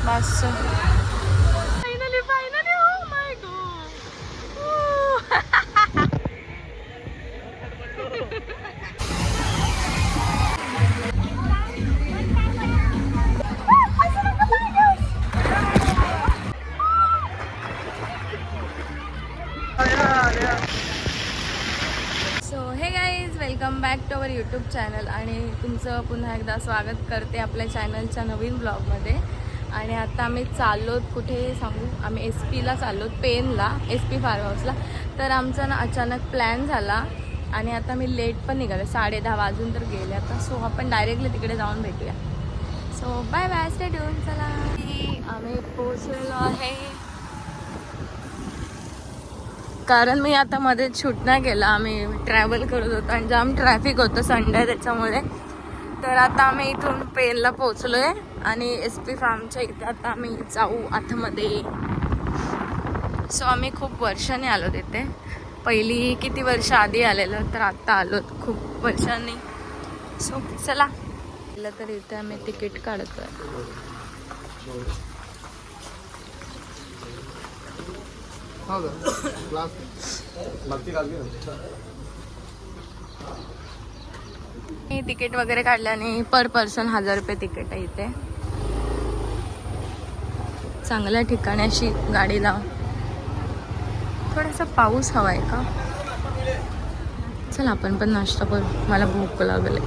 Bus finally finally oh my god hey welcome back to our YouTube channel आणि तुमचं पुन्हा एकदा स्वागत करते आपल्या चॅनलच्या नवीन ब्लॉगमध्ये आणि आता आम्ही चाललोत कुठे सांगू? आम्ही एस पीला चाललोत पेनला एस पी फार्म हाऊसला तर आमचा ना अचानक प्लॅन झाला आणि आता मी लेट पण निघाले. साडे दहा वाजून तर गेले. आता सो आपण डायरेक्टली तिकडे जाऊन भेटूया. सो बाय बाय स्टे ठेवून चला. आम्ही पोचलेलो आहे. कारण मी आता मध्ये शूट नाही केलं. आम्ही ट्रॅव्हल करत होतो आणि जाम ट्रॅफिक होतं संडे त्याच्यामुळे. तर आता आम्ही इथून पेनला पोचलो आहे आणि एस पी फार्मच्या इथे आता आम्ही जाऊ आतमध्ये. सो आम्ही खूप वर्षांनी आलो तिथे पहिली किती वर्ष आधी आलेलं तर आत्ता आलो खूप वर्षांनी. सो चला. पहिलं तर इथे आम्ही तिकीट काढतोय. हे तिकीट वगैरे काढल्याने पर पर्सन हजार रुपये तिकीट आहे इथे. चांगल्या ठिकाणी अशी गाडी लाव थोडासा पाऊस हवा आहे का? चल आपण पण नाश्ता करू. मला भूक लागले.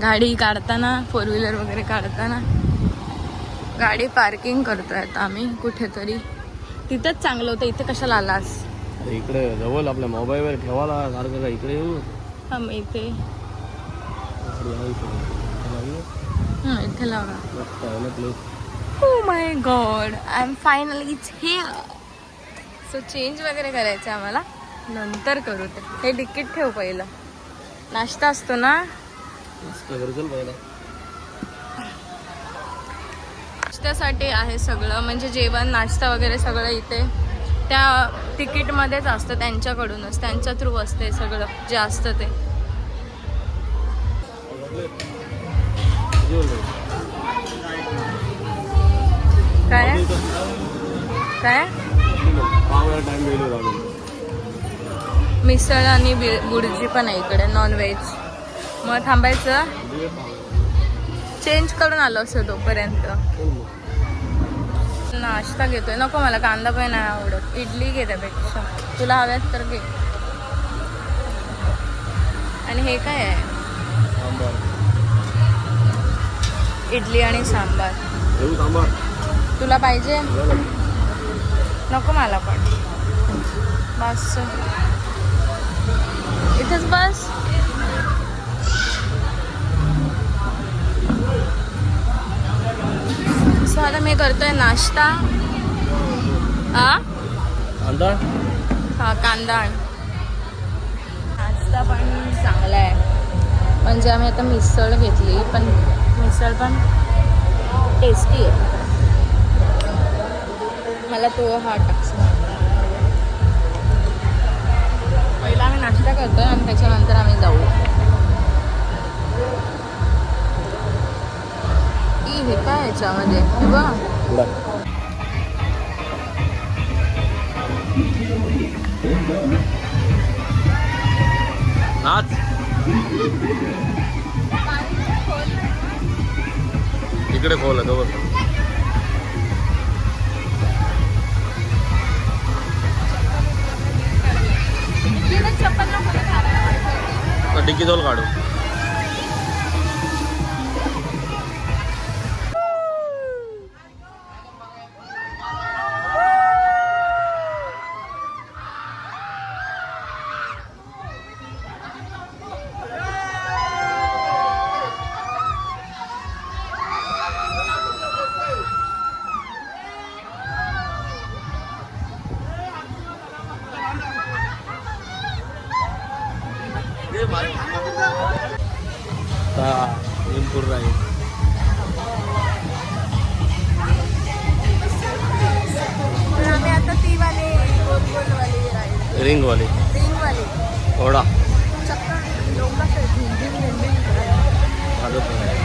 गाडी काढताना फोर व्हीलर वगैरे काढताना गाडी पार्किंग करतोय आता आम्ही कुठेतरी. तिथंच चांगलं होतं. इथे कशाला आलास? इकडे जवळ आपल्या मोबाईलवर ठेवायला सारखं का इकडे येऊ? हा मग इथे? हं, इथे लावा. मस्त आहे ना place oh my god I am finally it's here so change वगैरे करायचं आम्हाला. नंतर करू ते. हे तिकीट ठेव पहिलं. नाश्ता असतो ना? नाश्त्यासाठी आहे सगळं म्हणजे जेवण नाश्ता वगैरे सगळं इथे. त्या तिकीटमध्येच असतं त्यांच्याकडूनच त्यांच्या थ्रू असते सगळं जे असतं ते. काय? काय? मिसळ आणि बुर्जी पण आहे इकडे नॉनव्हेज मग थांबायचं? चेंज करून आलो असं तोपर्यंत. नाश्ता घेतोय. नको मला कांदा पण नाही आवडत. इडली घे त्यापेक्षा. तुला हव्यात तर घे. आणि हे काय आहे? इडली आणि सांबार. तुला पाहिजे? नको मला पण. बस. इथेच बस. सो आता मी करतोय नाश्ता. आ? कांदा? हा कांदा. नाश्ता पण चांगला आहे म्हणजे आम्ही आता मिसळ घेतली पण मिसळ पण टेस्टी आहे. मला तो हा टाक्स पहिला आम्ही नाश्ता करतोय आणि त्याच्यानंतर आम्ही जाऊ. हे काय याच्यामध्ये? इकडे खोल आहे जवळ डिक्की जवळ काढू. आता भीमपूर राहील तर आम्ही आता ती वाली गोल गोल वाली राहील रिंगवाले रिंग वाली थोडा चक्कर लोक भिंबिंग भिंबिंग माझं पण आहे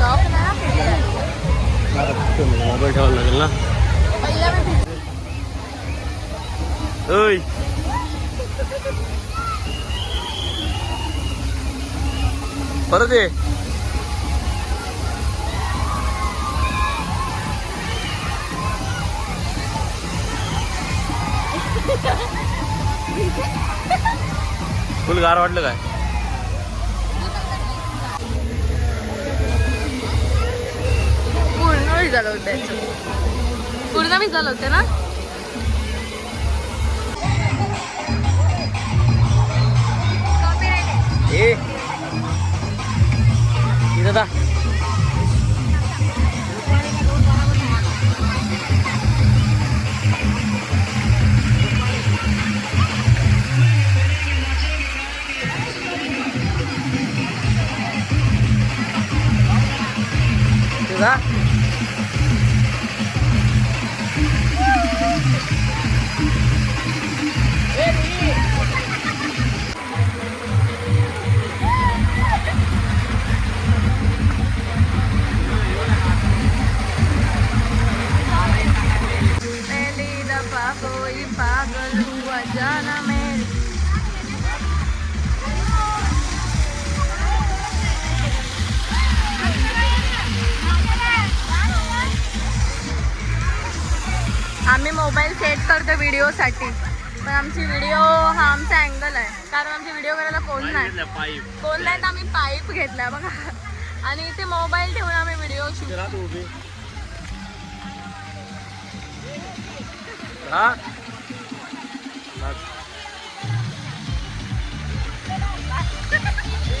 लॉक ना मोबाईल ठेवायला लागेल ना पहिला मी ओय परत ये. फुल गार वाटलं काय? पूर्ण झालं होतं पूर्ण झालं होतं ना? इथं जा कोई पागल हुआ जाना मेरे। आम्ही मोबाईल सेट करतो व्हिडिओसाठी पण आमची व्हिडिओ हा आमचा अँगल आहे. कारण आमची व्हिडिओ करायला कोण नाही. कोण नाही तर आम्ही पाईप घेतलाय बघा. आणि इथे मोबाईल ठेवून आम्ही व्हिडिओ शूट राहत उभी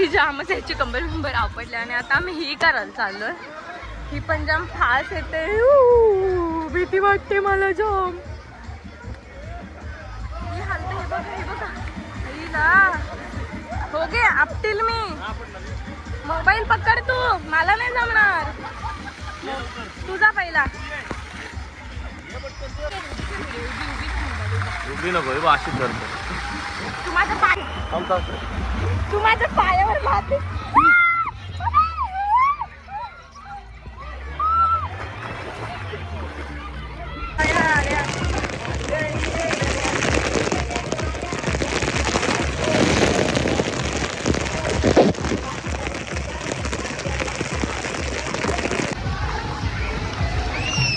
बेकार होती जामच याची कंबर कंबर आपटली आणि आता आम्ही ही करायला चाललो ही पण जाम फास्ट येते. भीती वाटते मला जाम. ही हालते हे बघा हे बघा. हिला हो गे आपटील मी. मोबाईल पकड तू. मला नाही जमणार. तुझा पहिला. उभी नको बघ, अशीच धरतो तू माझ्या पाय थांब थांब. तू माझ्या पायावर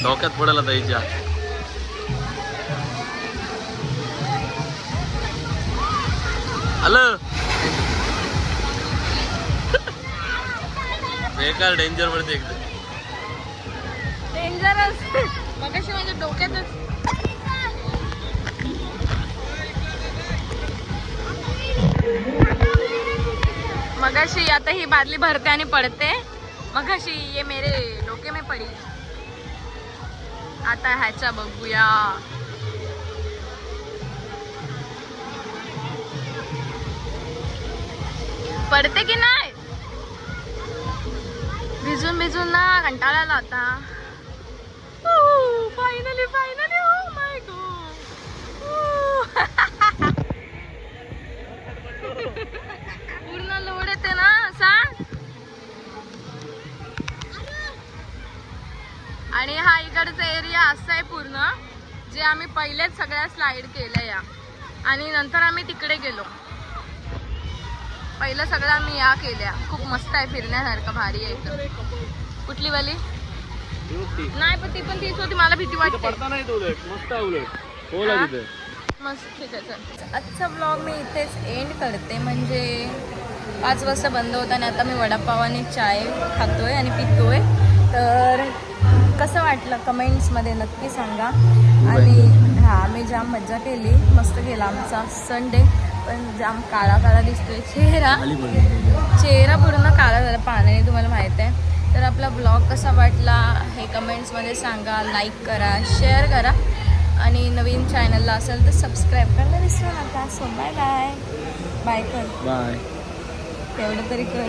डोक्यात पडेल आता आलं बेकार डेंजर पडते एकदम डेंजरस मगाशी माझ्या डोक्यातच. मगाशी आता ही बादली भरते आणि पडते. मगाशी ये मेरे डोके में पडी. आता ह्याच्या बघूया. पडते की नाही? भिजून भिजून ना कंटाळा आला आता. फायनली फायनली हो माय पूर्ण लोड येते ना सांग. आणि हा इकडचा एरिया असा आहे पूर्ण जे आम्ही पहिलेच सगळ्या स्लाइड केल्या या. आणि नंतर आम्ही तिकडे गेलो. पहिलं सगळं आम्ही या केल्या. खूप मस्त आहे फिरण्यासारखं भारी आहे इथं कुठली वाली? नाही पण ती पण तीच होती मला भीती वाटते. पडता नाही तो उलट. मस्त आहे उलट. ना हा? तिथे. मस्त ठीक आहे चल. आजचा ब्लॉग मी इथेच एंड करते. म्हणजे पाच वाजता बंद होता आणि आता मी वडापाव आणि चाय खातोय आणि पितोय. तर कसं वाटलं कमेंट्समध्ये नक्की सांगा. आणि हां मी जाम मज्जा केली. मस्त केला आमचा संडे पण जाम काळा काळा दिसतोय. चेहरा चेहरा पूर्ण काळा झाला. पाण्याने तुम्हाला माहीत आहे. तर आपला ब्लॉग कसा वाटला हे कमेंट्समध्ये सांगा. लाईक करा शेअर करा. आणि नवीन चॅनलला असेल तर सबस्क्राईब करायला विसरू नका. सो बाय बाय बाय कर. बाय तेवढं तरी कर.